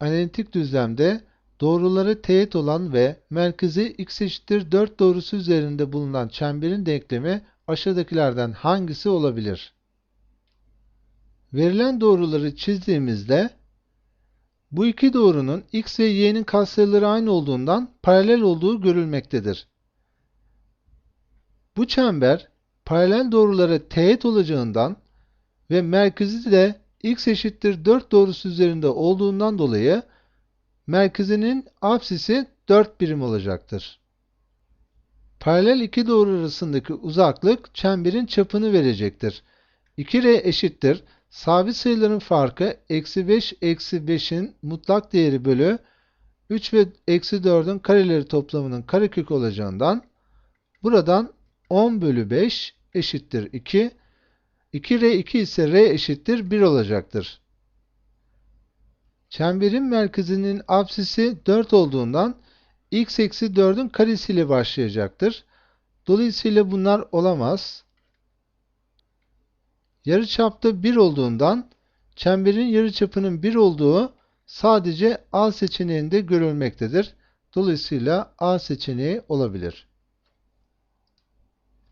analitik düzlemde doğruları teğet olan ve merkezi x eşittir 4 doğrusu üzerinde bulunan çemberin denklemi aşağıdakilerden hangisi olabilir? Verilen doğruları çizdiğimizde bu iki doğrunun x ve y'nin katsayıları aynı olduğundan paralel olduğu görülmektedir. Bu çember paralel doğrulara teğet olacağından ve merkezi de x eşittir 4 doğrusu üzerinde olduğundan dolayı merkezinin apsisi 4 birim olacaktır. Paralel iki doğru arasındaki uzaklık çemberin çapını verecektir. 2r eşittir. Sabit sayıların farkı eksi 5 eksi 5'in mutlak değeri bölü 3 ve eksi 4'ün kareleri toplamının karekök olacağından buradan 10 bölü 5 eşittir 2. 2r2 ise r eşittir 1 olacaktır. Çemberin merkezinin apsisi 4 olduğundan x eksi 4'ün karesiyle başlayacaktır. Dolayısıyla bunlar olamaz. Yarıçapta 1 olduğundan çemberin yarıçapının 1 olduğu sadece A seçeneğinde görülmektedir. Dolayısıyla A seçeneği olabilir.